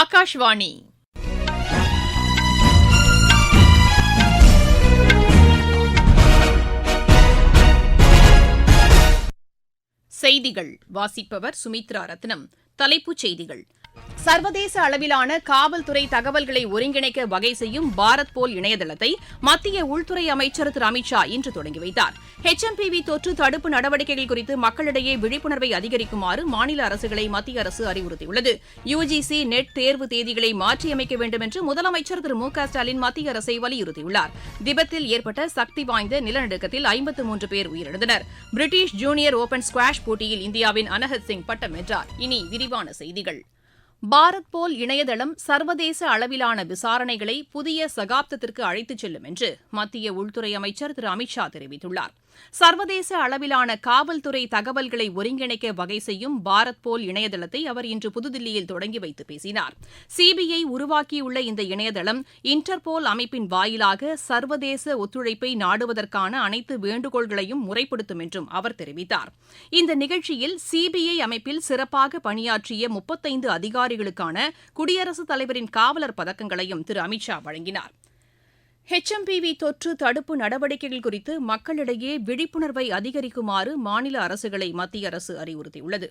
ஆகாஷ்வாணி. செய்திகள் வாசிப்பவர் சுமித்ரா ரத்னம். தலைப்புச் செய்திகள். சர்வதேச அளவிலான காவல்துறை தகவல்களை ஒருங்கிணைக்க வகை செய்யும் பாரத் போல் இணையதளத்தை மத்திய உள்துறை அமைச்சர் திரு அமித் ஷா இன்று தொடங்கி வைத்தார். ஹெச்எம்பிவி தொற்று தடுப்பு நடவடிக்கைகள் குறித்து மக்களிடையே விழிப்புணர்வை அதிகரிக்குமாறு மாநில அரசுகளை மத்திய அரசு அறிவுறுத்தியுள்ளது. யுஜிசி நெட் தேர்வு தேதிகளை மாற்றியமைக்க வேண்டும் என்று முதலமைச்சர் திரு மு க ஸ்டாலின் மத்திய அரசை வலியுறுத்தியுள்ளார். திபெத்தில் ஏற்பட்ட சக்தி வாய்ந்த நிலநடுக்கத்தில் ஐம்பத்து மூன்று பேர் உயிரிழந்தனர். பிரிட்டிஷ் ஜூனியர் ஓபன் ஸ்குவாஷ் போட்டியில் இந்தியாவின் அனஹத் சிங் பட்டம் வென்றார். இனி விரிவான செய்திகள். பாரத் போல் இணையதளம் சர்வதேச அளவிலான விசாரணைகளை புதிய சகாப்தத்திற்கு அழைத்துச் செல்லும் என்று மத்திய உள்துறை அமைச்சர் திரு அமித் ஷா தெரிவித்துள்ளார். சர்வதேச அளவிலான காவல்துறை தகவல்களை ஒருங்கிணைக்க வகை செய்யும் பாரத் போல் இணையதளத்தை அவர் இன்று புதுதில்லியில் தொடங்கி வைத்து பேசினார். சிபிஐ உருவாக்கியுள்ள இந்த இணையதளம் இன்டர்போல் அமைப்பின் வாயிலாக சர்வதேச ஒத்துழைப்பை நாடுவதற்கான அனைத்து வேண்டுகோள்களையும் முறைப்படுத்தும் என்றும் அவர் தெரிவித்தார். இந்த நிகழ்ச்சியில் சிபிஐ அமைப்பில் சிறப்பாக பணியாற்றிய முப்பத்தைந்து அதிகாரிகளுக்கான குடியரசுத் தலைவரின் காவலர் பதக்கங்களையும் திரு அமித் ஷா வழங்கினார். ஹெச்எம்பிவி தொற்று தடுப்பு நடவடிக்கைகள் குறித்து மக்களிடையே விழிப்புணர்வை அதிகரிக்குமாறு மாநில அரசுகளை மத்திய அரசு அறிவுறுத்தியுள்ளது.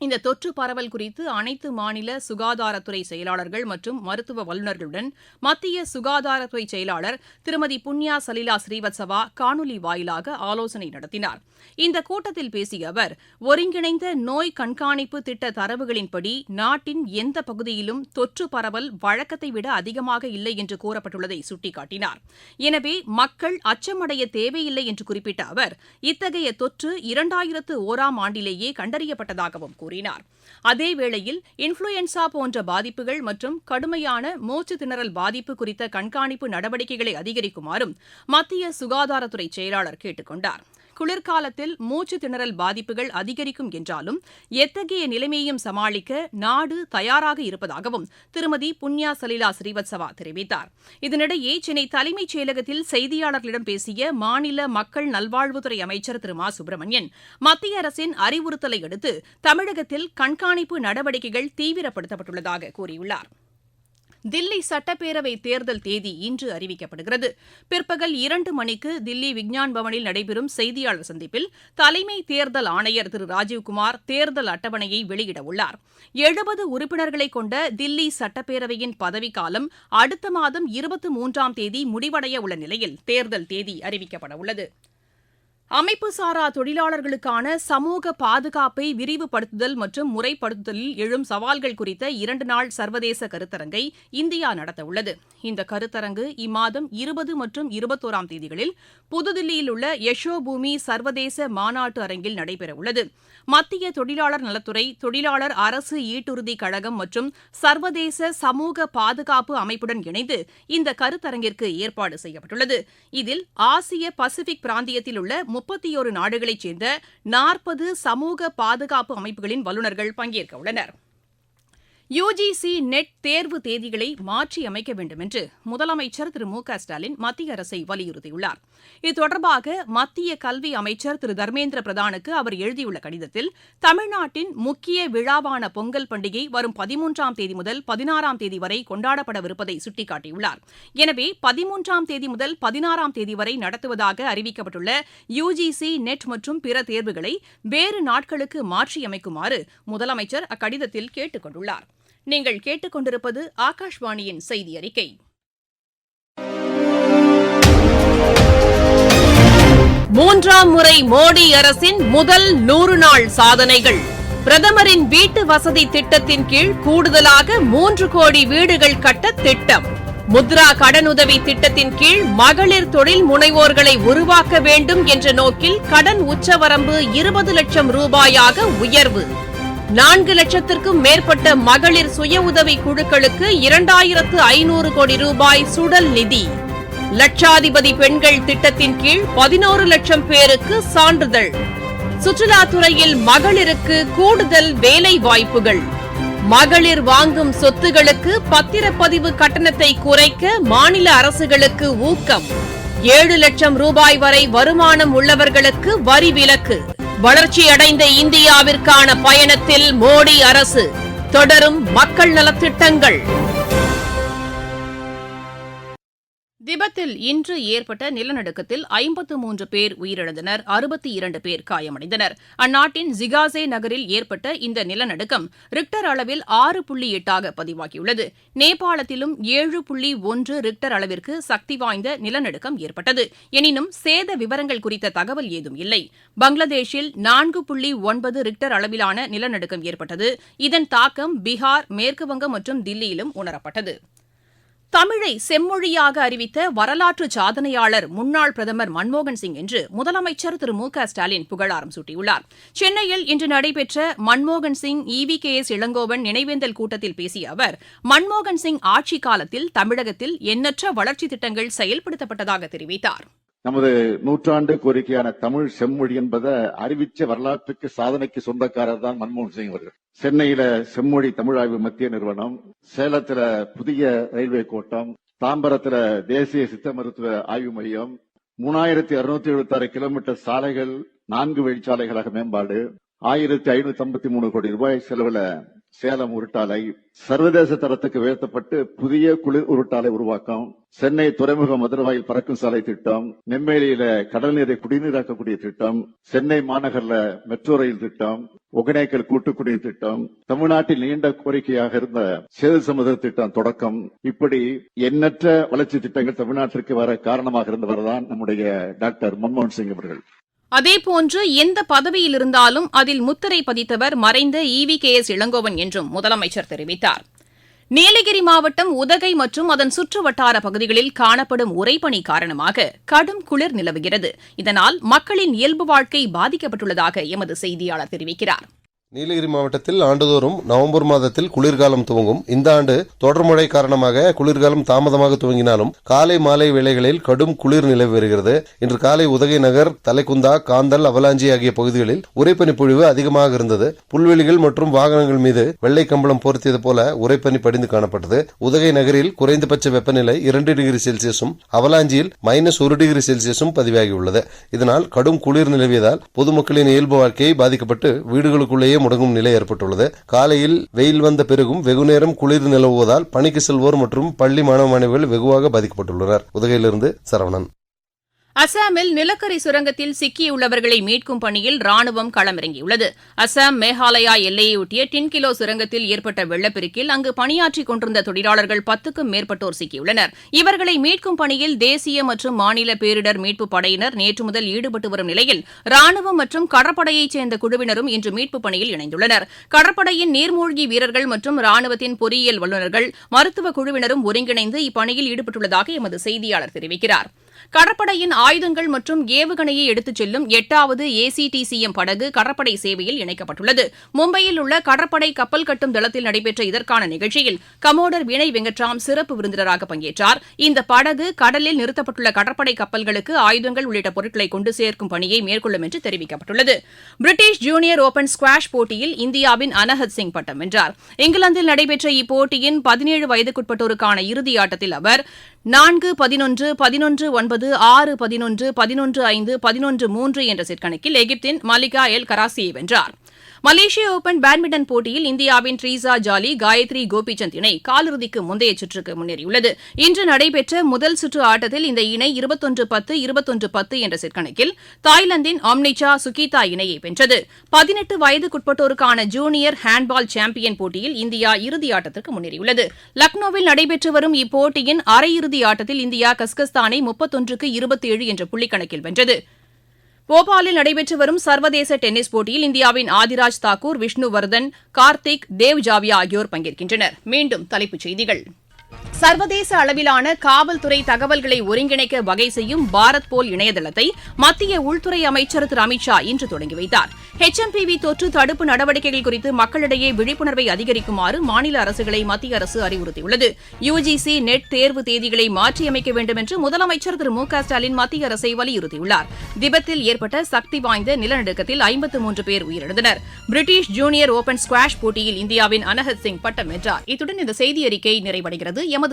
இந்த தொற்று பரவல் குறித்து அனைத்து மாநில சுகாதாரத்துறை செயலாளர்கள் மற்றும் மருத்துவ வல்லுநர்களுடன் மத்திய சுகாதாரத்துறை செயலாளர் திருமதி புண்ணியா சலிலா ஸ்ரீவத்சவா காணொலி வாயிலாக ஆலோசனை நடத்தினார். இந்த கூட்டத்தில் பேசிய அவர் ஒருங்கிணைந்த நோய் கண்காணிப்பு திட்ட தரவுகளின்படி நாட்டின் எந்த பகுதியிலும் தொற்று பரவல் வழக்கத்தை விட அதிகமாக இல்லை என்று கூறப்பட்டுள்ளதை சுட்டிக்காட்டினார். எனவே மக்கள் அச்சமடைய தேவையில்லை என்று குறிப்பிட்ட அவர் இத்தகைய தொற்று இரண்டாயிரத்து ஓராம் ஆண்டிலேயே கண்டறியப்பட்டதாகவும் கூறினார். அதேவேளையில் இன்ஃபுளுயன்சா போன்ற பாதிப்புகள் மற்றும் கடுமையான மூச்சு திணறல் பாதிப்பு குறித்த கண்காணிப்பு நடவடிக்கைகளை அதிகரிக்குமாறும் மத்திய சுகாதாரத்துறை செயலாளர் கேட்டுக் கொண்டாா் குளிர்காலத்தில் மூச்சு திணறல் பாதிப்புகள் அதிகரிக்கும் என்றாலும் எத்தகைய நிலைமையையும் சமாளிக்க நாடு தயாராக இருப்பதாகவும் திருமதி புண்ணியா சலிலா ஸ்ரீவத்சவா தெரிவித்தார். இதனிடையே சென்னை தலைமைச் செயலகத்தில் செய்தியாளர்களிடம் பேசிய மாநில மக்கள் நல்வாழ்வுத்துறை அமைச்சர் திரு மா சுப்பிரமணியன் மத்திய அரசின் அறிவுறுத்தலை அடுத்து தமிழகத்தில் கண்காணிப்பு நடவடிக்கைகள் தீவிரப்படுத்தப்பட்டுள்ளதாக கூறியுள்ளார். தில்லி சட்டப்பேரவை தேர்தல் தேதி இன்று அறிவிக்கப்படுகிறது. பிற்பகல் இரண்டு மணிக்கு தில்லி விக்ஞான் பவனில் நடைபெறும் செய்தியாளர் சந்திப்பில் தலைமை தேர்தல் ஆணையர் திரு ராஜீவ்குமார் தேர்தல் அட்டவணையை வெளியிடவுள்ளார் எழுபது உறுப்பினர்களை கொண்ட தில்லி சட்டப்பேரவையின் பதவிக்காலம் அடுத்த மாதம் இருபத்தி மூன்றாம் தேதி முடிவடைய உள்ள நிலையில் தேர்தல் தேதி அறிவிக்கப்படவுள்ளது அமைப்புசாரா தொழிலாளர்களுக்கான சமூக பாதுகாப்பை விரிவுபடுத்துதல் மற்றும் முறைப்படுத்துதலில் எழும் சவால்கள் குறித்த இரண்டு நாள் சர்வதேச கருத்தரங்கை இந்தியா நடத்தவுள்ளது. இந்த கருத்தரங்கு இம்மாதம் இருபது மற்றும் இருபத்தோராம் தேதிகளில் புதுதில்லியில் உள்ள யஷோபூமி சர்வதேச மாநாட்டு அரங்கில் நடைபெறவுள்ளது. மத்திய தொழிலாளர் நலத்துறை தொழிலாளர் அரசு ஈட்டுறுதி கழகம் மற்றும் சர்வதேச சமூக பாதுகாப்பு அமைப்புடன் இணைந்து இந்த கருத்தரங்கிற்கு ஏற்பாடு செய்யப்பட்டுள்ளது. இதில் ஆசிய பசிபிக் பிராந்தியத்தில் உள்ள முப்பத்தியோரு நாடுகளைச் சேர்ந்த நாற்பது சமூக பாதுகாப்பு அமைப்புகளின் வல்லுநர்கள் பங்கேற்க உள்ளனர். யுஜிசி நெட் தேர்வு தேதிகளை மாற்றி அமைக்க வேண்டும் என்று முதலமைச்சர் திரு மு க ஸ்டாலின் மத்திய அரசை வலியுறுத்தியுள்ளார். இது தொடர்பாக மத்திய கல்வி அமைச்சர் திரு தர்மேந்திர பிரதானுக்கு அவர் எழுதியுள்ள கடிதத்தில் தமிழ்நாட்டின் முக்கிய விழாவான பொங்கல் பண்டிகை வரும் பதிமூன்றாம் தேதி முதல் பதினாறாம் தேதி வரை கொண்டாடப்படவிருப்பதை சுட்டிக்காட்டியுள்ளார். எனவே பதிமூன்றாம் தேதி முதல் பதினாறாம் தேதி வரை நடத்துவதாக அறிவிக்கப்பட்டுள்ள யுஜிசி நெட் மற்றும் பிற தேர்வுகளை வேறு நாட்களுக்கு மாற்றியமைக்குமாறு முதலமைச்சர் அக்கடிதத்தில் கேட்டுக் கொண்டுள்ளார் நீங்கள் கேட்டுக்கொண்டிருப்பது ஆகாஷ்வாணியின் செய்தி அறிக்கை மூன்றாம் முறை மோடி அரசின் முதல் நூறு நாள் சாதனைகள். பிரதமரின் வீட்டு வசதி திட்டத்தின் கீழ் கூடுதலாக மூன்று கோடி வீடுகள் கட்ட திட்டம். முத்ரா கடனுதவி திட்டத்தின் கீழ் மகளிர் தொழில் முனைவோர்களை உருவாக்க வேண்டும் என்ற நோக்கில் கடன் உச்சவரம்பு இருபது லட்சம் ரூபாயாக உயர்வு. நான்கு லட்சத்திற்கும் மேற்பட்ட மகளிர் சுய உதவி குழுக்களுக்கு இரண்டாயிரத்து ஐநூறு கோடி ரூபாய் சுடல் நிதி. லட்சாதிபதி பெண்கள் திட்டத்தின் கீழ் பதினோரு லட்சம் பேருக்கு சான்றிதழ். சுற்றுலாத்துறையில் மகளிருக்கு கூடுதல் வேலை வாய்ப்புகள் மகளிர் வாங்கும் சொத்துகளுக்கு பத்திரப்பதிவு கட்டணத்தை குறைக்க மாநில அரசுகளுக்கு ஊக்கம். ஏழு லட்சம் ரூபாய் வரை வருமானம் உள்ளவர்களுக்கு வரி விலக்கு. வளர்ச்சியடைந்த இந்தியாவிற்கான பயணத்தில் மோடி அரசு தொடரும் மக்கள் நலத்திட்டங்கள். திபெத்தில் இன்று ஏற்பட்ட நிலநடுக்கத்தில் ஐம்பத்து மூன்று பேர் உயிரிழந்தனர் அறுபத்தி இரண்டு பேர் காயமடைந்தனர். அந்நாட்டின் ஜிகாசே நகரில் ஏற்பட்ட இந்த நிலநடுக்கம் ரிக்டர் அளவில் ஆறு புள்ளி எட்டாக பதிவாகியுள்ளது. நேபாளத்திலும் ஏழு புள்ளி ஒன்று ரிக்டர் அளவிற்கு சக்தி வாய்ந்த நிலநடுக்கம் ஏற்பட்டது. எனினும் சேத விவரங்கள் குறித்த தகவல் ஏதும் இல்லை. பங்களாதேஷில் நான்கு புள்ளி ஒன்பது ரிக்டர் அளவிலான நிலநடுக்கம் ஏற்பட்டது. இதன் தாக்கம் பீகார் மேற்குவங்கம் மற்றும் தில்லியிலும் உணரப்பட்டது. தமிழை செம்மொழியாக அறிவித்த வரலாற்று சாதனையாளர் முன்னாள் பிரதமர் மன்மோகன் சிங் என்று முதலமைச்சர் திரு மு க ஸ்டாலின் புகழாரம் சூட்டியுள்ளார். சென்னையில் இன்று நடைபெற்ற மன்மோகன் Singh EV K S Elangovan நினைவேந்தல் கூட்டத்தில் பேசிய அவர் மன்மோகன் சிங் ஆட்சிக் காலத்தில் தமிழகத்தில் எண்ணற்ற வளர்ச்சித் திட்டங்கள் செயல்படுத்தப்பட்டதாக தெரிவித்தார். நமது நூற்றாண்டு கோரிக்கையான தமிழ் செம்மொழி என்பதை அறிவிச்ச வரலாற்றுக்கு சாதனைக்கு சொந்தக்காரர் தான் மன்மோகன் சிங் அவர்கள். சென்னையில செம்மொழி தமிழாய்வு மத்திய நிறுவனம் சேலத்துல புதிய ரயில்வே கோட்டம் தாம்பரத்துல தேசிய சித்த மருத்துவ ஆய்வு மையம் மூணாயிரத்தி அறுநூத்தி எழுபத்தி ஆறு கிலோமீட்டர் சாலைகள் நான்கு வழிச்சாலைகளாக மேம்பாடு ஆயிரத்தி ஐநூத்தி ஐம்பத்தி மூணு கோடி ரூபாய் செலவுல சேலம் உருட்டாலை சர்வதேச தரத்துக்கு உயர்த்தப்பட்டு புதிய குளிர் உருட்டாலை உருவாக்கம். சென்னை துறைமுக மதுரவாயில் பறக்கும் சாலை திட்டம். நெம்மேலியில கடல் நீரை குடிநீராக்கக்கூடிய திட்டம். சென்னை மாநகர்ல மெட்ரோ ரயில் திட்டம். ஒகனேக்கல் கூட்டுக்குடிநீர் திட்டம். தமிழ்நாட்டில் நீண்ட கோரிக்கையாக இருந்த சேது சமுதிர திட்டம் தொடக்கம். இப்படி எண்ணற்ற வளர்ச்சி திட்டங்கள் தமிழ்நாட்டிற்கு வர காரணமாக இருந்தவர்தான் நம்முடைய டாக்டர் மன்மோகன் சிங் அவர்கள். அதேபோன்று எந்த பதவியில் இருந்தாலும் அதில் முத்திரை பதித்தவர் மறைந்த இவி கே. எஸ். இளங்கோவன் என்றும் முதலமைச்சர் தெரிவித்தார். நீலகிரி மாவட்டம் உதகை மற்றும் அதன் சுற்று வட்டார பகுதிகளில் காணப்படும் உறைபனி காரணமாக கடும் குளிர் நிலவுகிறது. இதனால் மக்களின் இயல்பு வாழ்க்கை பாதிக்கப்பட்டுள்ளதாக எமது செய்தியாளர் தெரிவிக்கிறார். நீலகிரி மாவட்டத்தில் ஆண்டுதோறும் நவம்பர் மாதத்தில் குளிர்காலம் துவங்கும். இந்த ஆண்டு தொடர் மழை காரணமாக குளிர்காலம் தாமதமாக துவங்கினாலும் காலை மாலை வேளைகளில் கடும் குளிர் நிலவி வருகிறது. இன்று காலை உதகை நகர் தலைக்குந்தா காந்தல் அவலாஞ்சி ஆகிய பகுதிகளில் உரைப்பனிப்பொழிவு அதிகமாக இருந்தது. புல்வெளிகள் மற்றும் வாகனங்கள் மீது வெள்ளை கம்பளம் பொருத்தியது போல உரைப்பனி படிந்து காணப்பட்டது. உதகை நகரில் குறைந்தபட்ச வெப்பநிலை இரண்டு டிகிரி செல்சியஸும் அவலாஞ்சியில் மைனஸ் ஒரு டிகிரி செல்சியஸும் பதிவாகியுள்ளது. இதனால் கடும் குளிர் நிலவியதால் பொதுமக்களின் இயல்பு வாழ்க்கையை பாதிக்கப்பட்டு வீடுகளுக்குள்ளேயே முடங்கும் நிலை ஏற்பட்டுள்ளது. காலையில் வெயில் வந்த பிறகும் வெகுநேரம் குளிர் நிலவுவதால் பணிக்கு செல்வோர் மற்றும் பள்ளி மாணவ மாணவிகள் வெகுவாக பாதிக்கப்பட்டுள்ளனர். உதகையிலிருந்து சரவணன். அசாமில் நிலக்கரி சுரங்கத்தில் சிக்கியுள்ளவர்களை மீட்கும் பணியில் ராணுவம் களமிறங்கியுள்ளது. அசாம் மேகாலயா எல்லையொட்டிய டின்கிலோ சுரங்கத்தில் ஏற்பட்ட வெள்ளப்பெருக்கில் அங்கு பணியாற்றிக் கொண்டிருந்த தொழிலாளர்கள் பத்துக்கும் மேற்பட்டோர் சிக்கியுள்ளனர். இவர்களை மீட்கும் பணியில் தேசிய மற்றும் மாநில பேரிடர் மீட்புப் படையினர் நேற்று முதல் ஈடுபட்டு வரும் நிலையில் ராணுவம் மற்றும் கடற்படையைச் சேர்ந்த குழுவினரும் இன்று மீட்புப் பணியில் இணைந்துள்ளனர். கடற்படையின் நீர்மூழ்கி வீரர்கள் மற்றும் ராணுவத்தின் பொறியியல் வல்லுநர்கள் மருத்துவ குழுவினரும் ஒருங்கிணைந்து இப்பணியில் ஈடுபட்டுள்ளதாக எமது செய்தியாளர் தெரிவிக்கிறார். கடற்படையின் ஆயுதங்கள் மற்றும் ஏவுகணையை எடுத்துச் செல்லும் எட்டாவது ஏசிடிசிஎம் படகு கடற்படை சேவையில் இணைக்கப்பட்டுள்ளது. மும்பையில் உள்ள கடற்படை கப்பல் கட்டும் தளத்தில் நடைபெற்ற இதற்கான நிகழ்ச்சியில் கமோடர் வினய் வெங்கட்ராம் சிறப்பு விருந்தினராக பங்கேற்றார். இந்த படகு கடலில் நிறுத்தப்பட்டுள்ள கடற்படை கப்பல்களுக்கு ஆயுதங்கள் உள்ளிட்ட பொருட்களை கொண்டு சேர்க்கும் பணியை மேற்கொள்ளும் என்று தெரிவிக்கப்பட்டுள்ளது. பிரிட்டிஷ் ஜூனியர் ஓபன் ஸ்குவாஷ் போட்டியில் இந்தியாவின் அனஹத் சிங் பட்டம் வென்றார். இங்கிலாந்தில் நடைபெற்ற இப்போட்டியின் பதினேழு வயதுக்குட்பட்டோருக்கான இறுதி ஆட்டத்தில் அவர் நான்கு பதினொன்று பதினொன்று ஒன்பது ஆறு பதினொன்று பதினொன்று ஐந்து பதினொன்று மூன்று என்ற செட் கணக்கில் எகிப்தின் மலிகா எல் கராசியை வென்றார். மலேசிய ஓபன் பேட்மிண்டன் போட்டியில் இந்தியாவின் ட்ரீசா ஜாலி காயத்ரி கோபிசந்த் இணை காலிறுதிக்கு முந்தைய சுற்றுக்கு முன்னேறியுள்ளது. இன்று நடைபெற்ற முதல் சுற்று ஆட்டத்தில் இந்த இணை இருபத்தொன்று பத்து இருபத்தொன்று பத்து என்ற செட் கணக்கில் தாய்லாந்தின் ஆம்னிச்சா சுகிதா இணையை வென்றது. பதினெட்டு வயதுக்குட்பட்டோருக்கான ஜூனியர் ஹேண்ட்பால் சாம்பியன் போட்டியில் இந்தியா இறுதி ஆட்டத்திற்கு முன்னேறியுள்ளது. லக்னோவில் நடைபெற்று வரும் இப்போட்டியின் அரையிறுதி ஆட்டத்தில் இந்தியா கஸ்கஸ்தானை முப்பத்தொன்றுக்கு இருபத்தேழு என்ற புள்ளிக்கணக்கில் வென்றது. போபாலில் நடைபெற்று வரும் சர்வதேச டென்னிஸ் போட்டியில் இந்தியாவின் ஆதிராஜ் தாக்கூர் விஷ்ணுவர்தன் கார்த்திக் தேவ் ஜாவியா ஆகியோர் பங்கேற்கின்றனர். மீண்டும் தலைப்புச் செய்திகள். சர்வதேச அளவிலான காவல்துறை தகவல்களை ஒருங்கிணைக்க வகை செய்யும் பாரத் போல் இணையதளத்தை மத்திய உள்துறை அமைச்சர் திரு அமித்ஷா இன்று தொடங்கி வைத்தார். ஹெச்எம்பிவி தொற்று தடுப்பு நடவடிக்கைகள் குறித்து மக்களிடையே விழிப்புணர்வை அதிகரிக்குமாறு மாநில அரசுகளை மத்திய அரசு அறிவுறுத்தியுள்ளது. யுஜிசி நெட் தேர்வு தேதிகளை மாற்றியமைக்க வேண்டும் என்று முதலமைச்சர் திரு மு க ஸ்டாலின் மத்திய அரசை வலியுறுத்தியுள்ளார். திபெத்தில் ஏற்பட்ட சக்தி வாய்ந்த நிலநடுக்கத்தில் ஐம்பத்து மூன்று பேர் உயிரிழந்தனர். பிரிட்டிஷ் ஜூனியர் ஓபன் ஸ்குவாஷ் போட்டியில் இந்தியாவின் அனஹத் சிங் பட்டம் வென்றார். இத்துடன் இந்த செய்தி அறிக்கை நிறைவடைகிறது. எமது